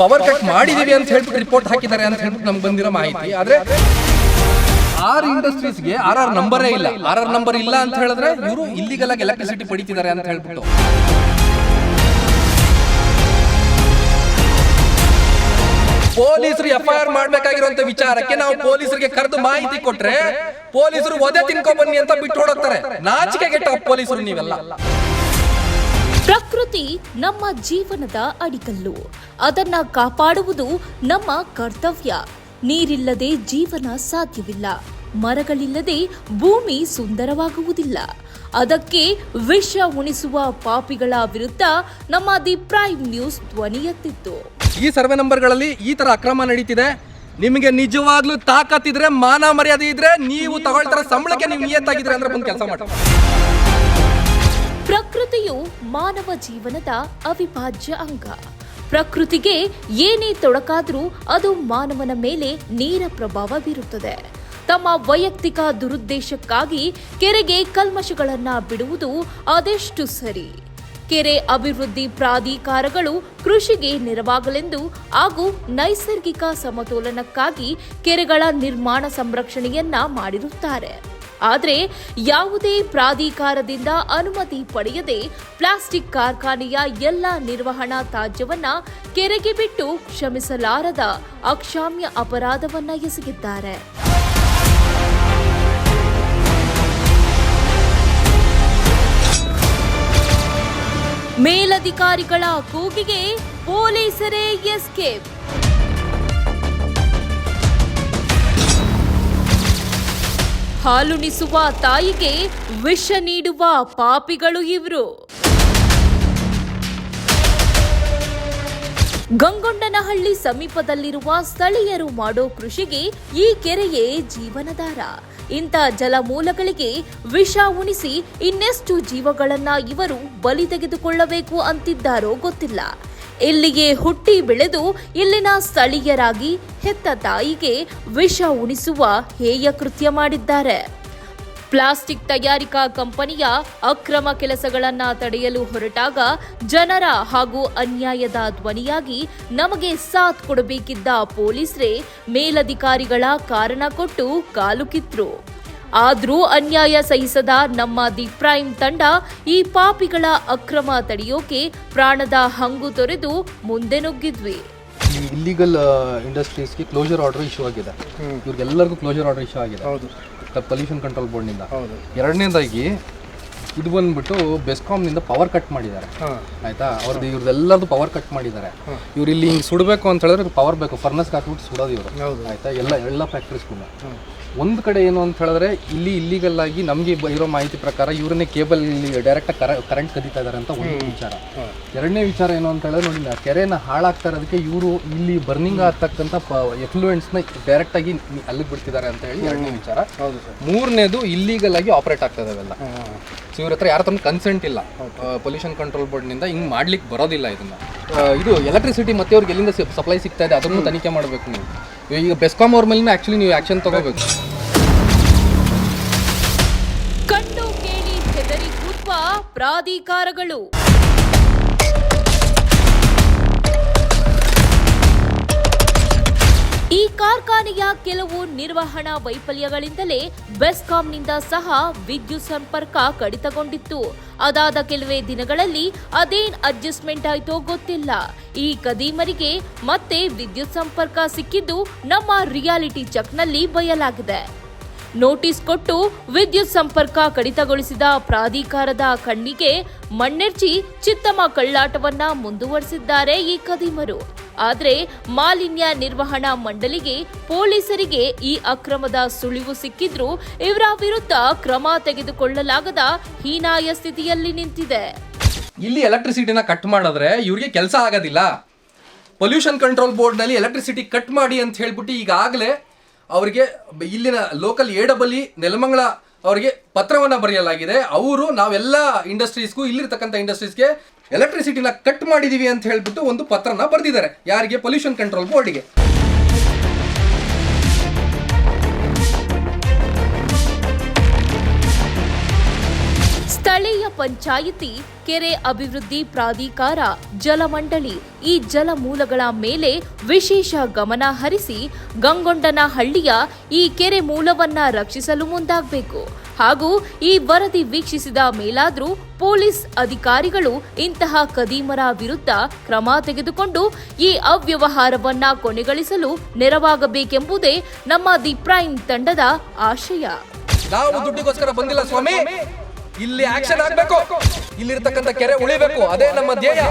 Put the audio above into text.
Power cut ಮಾಡಿದೀವಿ ಅಂತ ಹೇಳ್ಬಿಟ್ಟು ರಿಪೋರ್ಟ್ ಹಾಕಿದ್ದಾರೆ ಅಂತ ಹೇಳ್ಬಿಟ್ಟು ನಮ್ಗೆ ಬಂದಿರೋ ಮಾಹಿತಿ. ಆದ್ರೆ ಆರ್ ಇಂಡಸ್ಟ್ರೀಸ್ಗೆ ಆರ್ ಆರ್ ನಂಬರೇ ಇಲ್ಲ. ಆರ್ ಆರ್ ನಂಬರ್ ಇಲ್ಲ ಅಂತ ಹೇಳಿದ್ರೆ ಇವರು ಇಲ್ಲಿಗೆಲ್ಲ ಎಲೆಕ್ಟ್ರಿಸಿಟಿ ಪಡಿತಿದ್ದಾರೆ ಅಂತ ಹೇಳ್ಬಿಟ್ಟು. ಪೊಲೀಸರು ಎಫ್ ಐ ಆರ್ ಮಾಡ್ಬೇಕಾಗಿರುವಂತ ವಿಚಾರಕ್ಕೆ ನಾವು ಪೊಲೀಸರಿಗೆ ಕರೆದು ಮಾಹಿತಿ ಕೊಟ್ರೆ ಪೊಲೀಸರು ಒದೆ ತಿನ್ಕೊಂಡ್ ಬನ್ನಿ ಅಂತ ಬಿಟ್ಟು ಹೋಗ್ತಾರೆ ನಾಚಿಕೆಗೆ ಟಾಪ್ ಪೊಲೀಸರು ನೀವೆಲ್ಲ. ಪ್ರಕೃತಿ ನಮ್ಮ ಜೀವನದ ಅಡಿಕಲ್ಲು. ಅದನ್ನ ಕಾಪಾಡುವುದು ನಮ್ಮ ಕರ್ತವ್ಯ. ನೀರಿಲ್ಲದೆ ಜೀವನ ಸಾಧ್ಯವಿಲ್ಲ. ಮರಗಳಿಲ್ಲದೆ ಭೂಮಿ ಸುಂದರವಾಗುವುದಿಲ್ಲ. ಅದಕ್ಕೆ ವಿಷ ಉಣಿಸುವ ಪಾಪಿಗಳ ವಿರುದ್ಧ ನಮ್ಮ ದಿ ಪ್ರೈಮ್ ನ್ಯೂಸ್ ಧ್ವನಿ ಎತ್ತಿತ್ತು. ಈ ಸರ್ವೆ ನಂಬರ್ಗಳಲ್ಲಿ ಈ ತರ ಅಕ್ರಮ ನಡೀತಿದೆ. ನಿಮಗೆ ನಿಜವಾಗ್ಲೂ ತಾಕತ್ತಿದ್ರೆ ಮಾನ ಮರ್ಯಾದೆ ಇದ್ರೆ ನೀವು ತಗೊಳ್ತಾರ ಸಂಬಳಕ್ಕೆ ನೀವು ನಿಯತ್ತಾಗಿದ್ರೆ ಅಂದ್ರೆ ಬಂದು ಕೆಲಸ ಮಾಡಿ. ಪ್ರಕೃತಿಯು ಮಾನವ ಜೀವನದ ಅವಿಭಾಜ್ಯ ಅಂಗ. ಪ್ರಕೃತಿಗೆ ಏನೇ ತೊಡಕಾದರೂ ಅದು ಮಾನವನ ಮೇಲೆ ನೇರ ಪ್ರಭಾವ ಬೀರುತ್ತದೆ ತಮ್ಮ ವೈಯಕ್ತಿಕ ದುರುದ್ದೇಶಕ್ಕಾಗಿ ಕೆರೆಗೆ ಕಲ್ಮಶಗಳನ್ನ ಬಿಡುವುದು ಅದೆಷ್ಟು ಸರಿ. ಕೆರೆ ಅಭಿವೃದ್ಧಿ ಪ್ರಾಧಿಕಾರಗಳು ಕೃಷಿಗೆ ನೆರವಾಗಲೆಂದು ಹಾಗೂ ನೈಸರ್ಗಿಕ ಸಮತೋಲನಕ್ಕಾಗಿ ಕೆರೆಗಳ ನಿರ್ಮಾಣ ಸಂರಕ್ಷಣೆಯನ್ನ ಮಾಡಿರುತ್ತಾರೆ. ಆದರೆ ಯಾವುದೇ ಪ್ರಾಧಿಕಾರದಿಂದ ಅನುಮತಿ ಪಡೆಯದೆ ಪ್ಲಾಸ್ಟಿಕ್ ಕಾರ್ಖಾನೆಯ ಎಲ್ಲ ನಿರ್ವಹಣಾ ತ್ಯಾಜ್ಯವನ್ನ ಕೆರೆಗೆ ಬಿಟ್ಟು ಕ್ಷಮಿಸಲಾರದ ಅಕ್ಷಾಮ್ಯ ಅಪರಾಧವನ್ನ ಎಸಗಿದ್ದಾರೆ. ಮೇಲಧಿಕಾರಿಗಳ ಕೂಗಿಗೆ ಪೊಲೀಸರೇ ಎಸ್ಕೇಪ್. ಹಾಲುಣಿಸುವ ತಾಯಿಗೆ ವಿಷ ನೀಡುವ ಪಾಪಿಗಳು ಇವರು. ಗಂಗೊಂಡನಹಳ್ಳಿ ಸಮೀಪದಲ್ಲಿರುವ ಸ್ಥಳೀಯರು ಮಾಡೋ ಕೃಷಿಗೆ ಈ ಕೆರೆಯೇ ಜೀವನಧಾರ ಇಂಥ ಜಲಮೂಲಗಳಿಗೆ ವಿಷ ಉಣಿಸಿ ಇನ್ನೆಷ್ಟು ಜೀವಗಳನ್ನ ಇವರು ಬಲಿ ತೆಗೆದುಕೊಳ್ಳಬೇಕು ಅಂತಿದ್ದಾರೋ ಗೊತ್ತಿಲ್ಲ. ಇಲ್ಲಿಗೆ ಹುಟ್ಟಿ ಬೆಳೆದು ಇಲ್ಲಿನ ಸ್ಥಳೀಯರಾಗಿ ಹೆತ್ತ ತಾಯಿಗೆ ವಿಷ ಉಣಿಸುವ ಹೇಯ ಕೃತ್ಯ ಮಾಡಿದ್ದಾರೆ. ಪ್ಲಾಸ್ಟಿಕ್ ತಯಾರಿಕಾ ಕಂಪನಿಯ ಅಕ್ರಮ ಕೆಲಸಗಳನ್ನು ತಡೆಯಲು ಹೊರಟಾಗ ಜನರ ಹಾಗೂ ಅನ್ಯಾಯದ ಧ್ವನಿಯಾಗಿ ನಮಗೆ ಸಾಥ್ ಕೊಡಬೇಕಿದ್ದ ಪೊಲೀಸರೇ ಮೇಲಧಿಕಾರಿಗಳ ಕಾರಣ ಕೊಟ್ಟು ಕಾಲು ಕಿತ್ರು. ಆದ್ರೂ ಅನ್ಯಾಯ ಸಹಿಸದ ನಮ್ಮ ದಿ ಪ್ರೈಮ್ ತಂಡ ಈ ಪಾಪಿಗಳ ಅಕ್ರಮ ತಡೆಯೋಕೆ ಪ್ರಾಣದ ಹಂಗು ತೊರೆದು ಮುಂದೆ ನುಗ್ಗಿದ್ವಿ. ಈ ಇಲ್ಲಿಗಲ್ ಇಂಡಸ್ಟ್ರೀಸ್ಗೆ ಕ್ಲೋಸರ್ ಆರ್ಡರ್ ಇಶ್ಯೂ ಆಗಿದೆ. ಇವ್ರಿಗೆಲ್ಲರಿಗೂ ಕ್ಲೋಸರ್ ಆರ್ಡರ್ ಇಶ್ಯೂ ಆಗಿದೆ. ಹೌದು. ಪೊಲ್ಯೂಷನ್ ಕಂಟ್ರೋಲ್ ಬೋರ್ಡ್ನಿಂದ ಹೌದು. ಎರಡನೇದಾಗಿ ಇದು ಬಂದ್ಬಿಟ್ಟು ಬೆಸ್ಕಾಮ್ನಿಂದ ಪವರ್ ಕಟ್ ಮಾಡಿದ್ದಾರೆ. ಆಯ್ತಾ? ಅವ್ರದ್ದು ಇವ್ರದ್ದೆಲ್ಲರದು ಪವರ್ ಕಟ್ ಮಾಡಿದ್ದಾರೆ. ಇವ್ರು ಇಲ್ಲಿ ಹಿಂಗೆ ಸುಡಬೇಕು ಅಂತ ಹೇಳಿದ್ರೆ ಪವರ್ ಬೇಕು. ಫರ್ನಸ್ ಹಾಕ್ಬಿಟ್ಟು ಸುಡೋದು ಇವರು. ಆಯ್ತಾ? ಎಲ್ಲ ಎಲ್ಲ ಫ್ಯಾಕ್ಟ್ರೀಸ್ಗೂ ಒಂದು ಕಡೆ ಏನು ಅಂತ ಹೇಳಿದ್ರೆ ಇಲ್ಲಿ ಇಲ್ಲಿಗಲ್ ಆಗಿ ನಮಗೆ ಇರೋ ಮಾಹಿತಿ ಪ್ರಕಾರ ಇವರನ್ನೇ ಕೇಬಲ್ ಇಲ್ಲಿ ಡೈರೆಕ್ಟ್ ಕರೆಂಟ್ ಕದೀತಾ ಇದಾರೆ ಅಂತ ಒಂದು ವಿಚಾರ. ಎರಡನೇ ವಿಚಾರ ಏನು ಅಂತ ಹೇಳಿದ್ರೆ ನೋಡಿ ಕೆರೆನ ಹಾಳಾಗ್ತಾ ಇರೋದಕ್ಕೆ ಇವರು ಇಲ್ಲಿ ಬರ್ನಿಂಗ್ ಆಗ್ತಕ್ಕಂಥ ಡೈರೆಕ್ಟ್ ಆಗಿ ಅಲ್ಲಿಗೆ ಬಿಡ್ತಿದ್ದಾರೆ ಅಂತ ಹೇಳಿ ಎರಡನೇ ವಿಚಾರ. ಮೂರನೇದು ಇಲ್ಲಿಗಲ್ ಆಗಿ ಆಪರೇಟ್ ಆಗ್ತದೆ ಅವೆಲ್ಲ ಸೊ ಇವ್ರ ಹತ್ರ ಯಾರ ತಂದು ಕನ್ಸೆಂಟ್ ಇಲ್ಲ. ಪೊಲ್ಯೂಷನ್ ಕಂಟ್ರೋಲ್ ಬೋರ್ಡ್ನಿಂದ ಹಿಂಗೆ ಮಾಡ್ಲಿಕ್ಕೆ ಬರೋದಿಲ್ಲ ಇದನ್ನ. ಇದು ಎಲೆಕ್ಟ್ರಿಸಿಟಿ ಮತ್ತೆ ಅವ್ರಿಗೆ ಎಲ್ಲಿಂದ ಸಪ್ಲೈ ಸಿಗ್ತಾ ಇದೆ ಅದನ್ನು ತನಿಖೆ ಮಾಡಬೇಕು ನೀವು. ಈಗ ಬೆಸ್ಕಾಮ್ ಅವ್ರ ಮೇಲೆ ಆ್ಯಕ್ಚುಲಿ ನೀವು ಆ್ಯಕ್ಷನ್ ತಗೋಬೇಕು. ಕಂಡು ಕೇಳಿ ಹೆದರಿ ಕೂತ್ವ ಪ್ರಾಧಿಕಾರಗಳು. ಈ ಕಾರ್ಖಾನೆಯ ಕೆಲವು ನಿರ್ವಹಣಾ ವೈಫಲ್ಯಗಳಿಂದಲೇ ಬೆಸ್ಕಾಂನಿಂದ ಸಹ ವಿದ್ಯುತ್ ಸಂಪರ್ಕ ಕಡಿತಗೊಂಡಿತ್ತು. ಅದಾದ ಕೆಲವೇ ದಿನಗಳಲ್ಲಿ ಅದೇನ್ ಅಡ್ಜಸ್ಟ್ಮೆಂಟ್ ಆಯ್ತೋ ಗೊತ್ತಿಲ್ಲ. ಈ ಕದೀಮರಿಗೆ ಮತ್ತೆ ವಿದ್ಯುತ್ ಸಂಪರ್ಕ ಸಿಕ್ಕಿದ್ದು ನಮ್ಮ ರಿಯಾಲಿಟಿ ಚೆಕ್ನಲ್ಲಿ ಬಯಲಾಗಿದೆ. ನೋಟಿಸ್ ಕೊಟ್ಟು ವಿದ್ಯುತ್ ಸಂಪರ್ಕ ಕಡಿತಗೊಳಿಸಿದ ಪ್ರಾಧಿಕಾರದ ಕಣ್ಣಿಗೆ ಮಣ್ಣೆರ್ಚಿ ಚಿತ್ತಮ ಕಳ್ಳಾಟವನ್ನ ಮುಂದುವರೆಸಿದ್ದಾರೆ ಈ ಕದಿಮರು ಆದರೆ ಮಾಲಿನ್ಯ ನಿರ್ವಹಣಾ ಮಂಡಳಿಗೆ ಪೊಲೀಸರಿಗೆ ಈ ಅಕ್ರಮದ ಸುಳಿವು ಸಿಕ್ಕಿದ್ರೂ ಇವರ ವಿರುದ್ಧ ಕ್ರಮ ತೆಗೆದುಕೊಳ್ಳಲಾಗದ ಹೀನಾಯ ಸ್ಥಿತಿಯಲ್ಲಿ ನಿಂತಿದೆ. ಇಲ್ಲಿ ಎಲೆಕ್ಟ್ರಿಸಿಟಿನ ಕಟ್ ಮಾಡಿದ್ರೆ ಇವ್ರಿಗೆ ಕೆಲಸ ಆಗೋದಿಲ್ಲ. ಪೊಲ್ಯೂಷನ್ ಕಂಟ್ರೋಲ್ ಬೋರ್ಡ್ನಲ್ಲಿ ಎಲೆಕ್ಟ್ರಿಸಿಟಿ ಕಟ್ ಮಾಡಿ ಅಂತ ಹೇಳ್ಬಿಟ್ಟು ಈಗಾಗಲೇ ಅವರಿಗೆ ಇಲ್ಲಿನ ಲೋಕಲ್ ಎ ಡಬಲ್ ಅವರಿಗೆ ಪತ್ರವನ್ನ ಬರೆಯಲಾಗಿದೆ. ಅವರು ನಾವೆಲ್ಲ ಇಂಡಸ್ಟ್ರೀಸ್ಗೂ ಇಲ್ಲಿರ್ತಕ್ಕಂಥ ಇಂಡಸ್ಟ್ರೀಸ್ಗೆ ಎಲೆಕ್ಟ್ರಿಸಿಟಿನ ಕಟ್ ಮಾಡಿದೀವಿ ಅಂತ ಹೇಳ್ಬಿಟ್ಟು ಒಂದು ಪತ್ರನ ಬರೆದಿದ್ದಾರೆ. ಯಾರಿಗೆ? ಪೊಲ್ಯೂಷನ್ ಕಂಟ್ರೋಲ್ ಬೋರ್ಡಿಗೆ ಪಂಚಾಯಿತಿ, ಕೆರೆ ಅಭಿವೃದ್ಧಿ ಪ್ರಾಧಿಕಾರ, ಜಲಮಂಡಳಿ ಈ ಜಲಮೂಲಗಳ ಮೇಲೆ ವಿಶೇಷ ಗಮನ ಹರಿಸಿ ಗಂಗೊಂಡನಹಳ್ಳಿಯ ಈ ಕೆರೆ ಮೂಲವನ್ನ ರಕ್ಷಿಸಲು ಮುಂದಾಗಬೇಕು. ಹಾಗೂ ಈ ವರದಿ ವೀಕ್ಷಿಸಿದ ಮೇಲಾದರೂ ಪೊಲೀಸ್ ಅಧಿಕಾರಿಗಳು ಇಂತಹ ಕದೀಮರ ವಿರುದ್ಧ ಕ್ರಮ ತೆಗೆದುಕೊಂಡು ಈ ಅವ್ಯವಹಾರವನ್ನ ಕೊನೆಗಳಿಸಲು ನೆರವಾಗಬೇಕೆಂಬುದೇ ನಮ್ಮ ದಿ ಪ್ರೈಮ್ ತಂಡದ ಆಶಯ. ನಾವು ದುಡ್ಡಿಗೋಸ್ಕರ ಬಂದಿಲ್ಲ ಸ್ವಾಮಿ. ಇಲ್ಲಿ ಆಕ್ಷನ್ ಆಗ್ಬೇಕು. ಇಲ್ಲಿರ್ತಕ್ಕಂಥ ಕೆರೆ ಉಳಿಬೇಕು. ಅದೇ ನಮ್ಮ ಧ್ಯೇಯ.